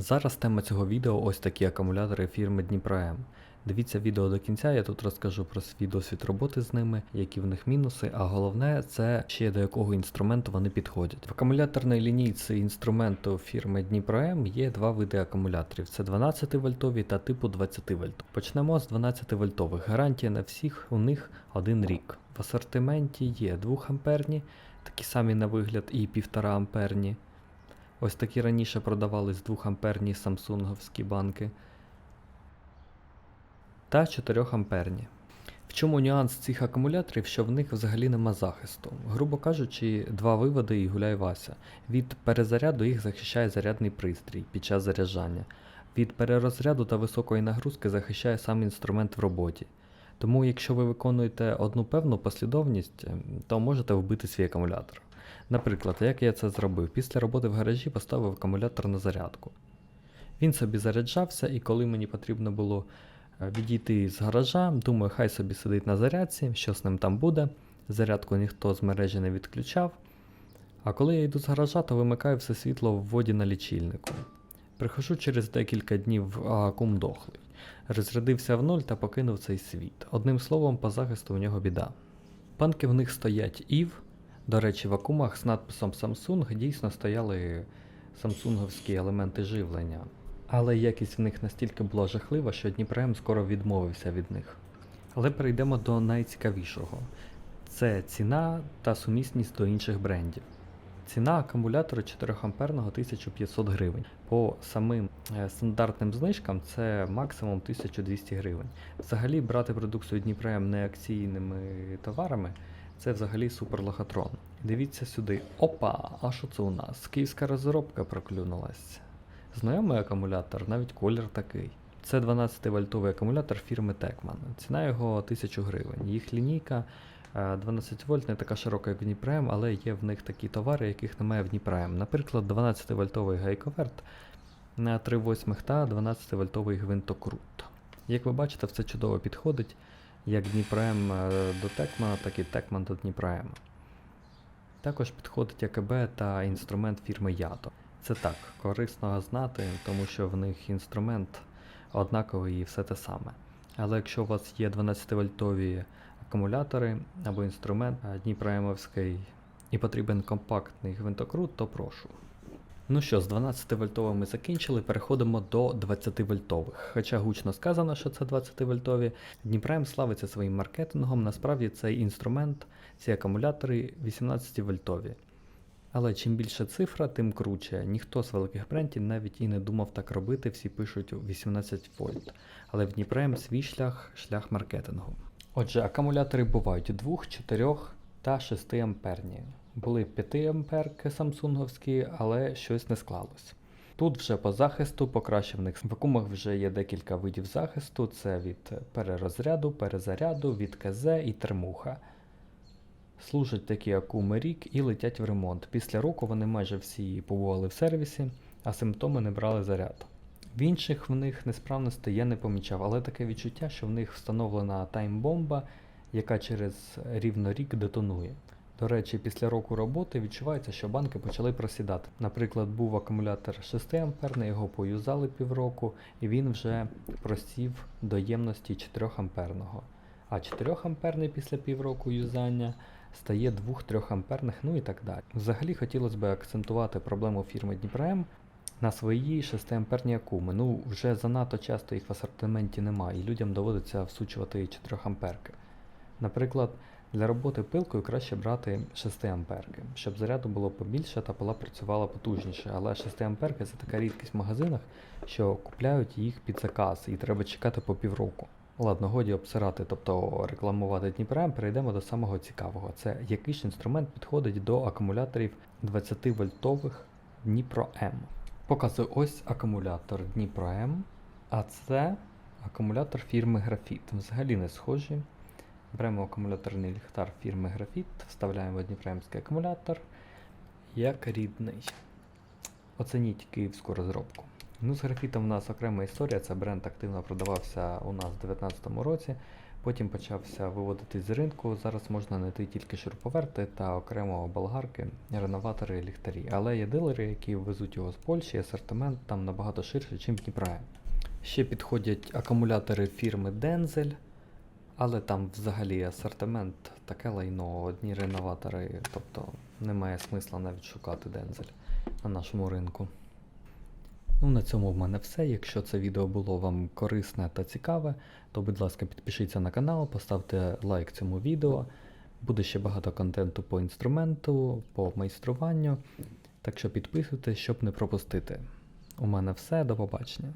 Зараз тема цього відео ось такі акумулятори фірми Дніпром. Дивіться відео до кінця, я тут розкажу про свій досвід роботи з ними, які в них мінуси, а головне це ще до якого інструменту вони підходять. В акумуляторній лінійці інструменту фірми Дніпром є два види акумуляторів: це 12 вольтові та типу 20 вольт. Почнемо з 12 вольтових. Гарантія на всіх у них один рік. В асортименті є 2 амперні, такі самі на вигляд, і 1,5 амперні. Ось такі раніше продавались 2 амперні самсунговські банки. Та 4 амперні. В чому нюанс цих акумуляторів, що в них взагалі нема захисту? Грубо кажучи, два виводи і гуляй Вася. Від перезаряду їх захищає зарядний пристрій під час заряджання. Від перерозряду та високої нагрузки захищає сам інструмент в роботі. Тому, якщо ви виконуєте одну певну послідовність, то можете вбити свій акумулятор. Наприклад, як я це зробив, після роботи в гаражі поставив акумулятор на зарядку. Він собі заряджався, і коли мені потрібно було е, відійти з гаража, думаю, хай собі сидить на зарядці, що з ним там буде. Зарядку ніхто з мережі не відключав. А коли я йду з гаража, то вимикаю все світло в воді на лічильнику. Прихожу через декілька днів, а акум дохлий. Розрядився в нуль та покинув цей світ. Одним словом, по захисту у нього біда. Банки в них стоять EVE. До речі, в акумах з надписом Samsung дійсно стояли самсунговські елементи живлення. Але якість в них настільки була жахлива, що Дніпрем скоро відмовився від них. Але перейдемо до найцікавішого: це ціна та сумісність до інших брендів. Ціна акумулятора 4 амперного 1500 гривень. По самим е, стандартним знижкам це максимум 1200 гривень. Взагалі брати продукцію Дніпрем не акційними товарами це взагалі супер лохотрон. Дивіться сюди. Опа! А що це у нас? Київська розробка проклюнулась. Знайомий акумулятор, навіть колір такий. Це 12 вольтовий акумулятор фірми Tekman. Ціна його 1000 гривень. Їх лінійка е, 12 вольт не така широка, як в Дніпрем, але є в них такі товари, яких немає в Дніпрем. Наприклад, 12 вольтовий гайковерт на 3,8 та 12 вольтовий гвинтокрут. Як ви бачите, все чудово підходить як Дніпрем е, до Текмана, так і Текман до Дніпрема. Також підходить АКБ та інструмент фірми Ято. Це так, корисно знати, тому що в них інструмент однаковий і все те саме. Але якщо у вас є 12-вольтові акумулятори або інструмент е, Дніпроемовський і потрібен компактний гвинтокрут, то прошу. Ну що, з 12 вольтових ми закінчили, переходимо до 20 вольтових. Хоча гучно сказано, що це 20 вольтові, Дніпрем славиться своїм маркетингом, насправді цей інструмент, ці акумулятори 18 вольтові. Але чим більше цифра, тим круче. Ніхто з великих брендів навіть і не думав так робити, всі пишуть 18 вольт. Але в Дніпрем свій шлях шлях маркетингу. Отже, акумулятори бувають 2, 4 та 6 амперні. Були 5 амперки самсунговські, але щось не склалось. Тут вже по захисту покращених в акумах вже є декілька видів захисту: це від перерозряду, перезаряду, від КЗ і термуха. Служать такі акуми рік і летять в ремонт. Після року вони майже всі побували в сервісі, а симптоми не брали заряд. В інших в них несправності я не помічав, але таке відчуття, що в них встановлена таймбомба, яка через рівно рік детонує. До речі, після року роботи відчувається, що банки почали просідати. Наприклад, був акумулятор 6 амперний, його поюзали півроку, і він вже просів до ємності 4 амперного. А 4 амперний після півроку юзання стає 2-3 амперних, ну і так далі. Взагалі хотілося б акцентувати проблему фірми Дніпром на свої 6 амперні акуми. Ну, вже занадто часто їх в асортименті немає, і людям доводиться всучувати 4 амперки. Наприклад, для роботи пилкою краще брати 6 амперки, щоб заряду було побільше та пила працювала потужніше. Але 6 амперки це така рідкість в магазинах, що купляють їх під заказ і треба чекати по півроку. Ладно, годі обсирати, тобто рекламувати Дніпром, перейдемо до самого цікавого. Це який ж інструмент підходить до акумуляторів 20 вольтових Дніпро М. Показую ось акумулятор Дніпро М, а це акумулятор фірми Графіт. Взагалі не схожі. Беремо акумуляторний ліхтар фірми Графіт, вставляємо Дніпремський акумулятор як рідний. Оцініть київську розробку. Ну, з графітом у нас окрема історія. Це бренд активно продавався у нас у 2019 році. Потім почався виводитись з ринку. Зараз можна знайти тільки шуруповерти та окремо болгарки, реноватори і ліхтарі. Але є дилери, які везуть його з Польщі, асортимент там набагато ширший, ніж в Дніпра. Ще підходять акумулятори фірми Denzel, але там взагалі асортимент таке лайно, одні реноватори, тобто немає смисла навіть шукати Denzel на нашому ринку. Ну, на цьому в мене все. Якщо це відео було вам корисне та цікаве, то будь ласка, підпишіться на канал, поставте лайк цьому відео. Буде ще багато контенту по інструменту, по майструванню. Так що підписуйтесь, щоб не пропустити. У мене все, до побачення.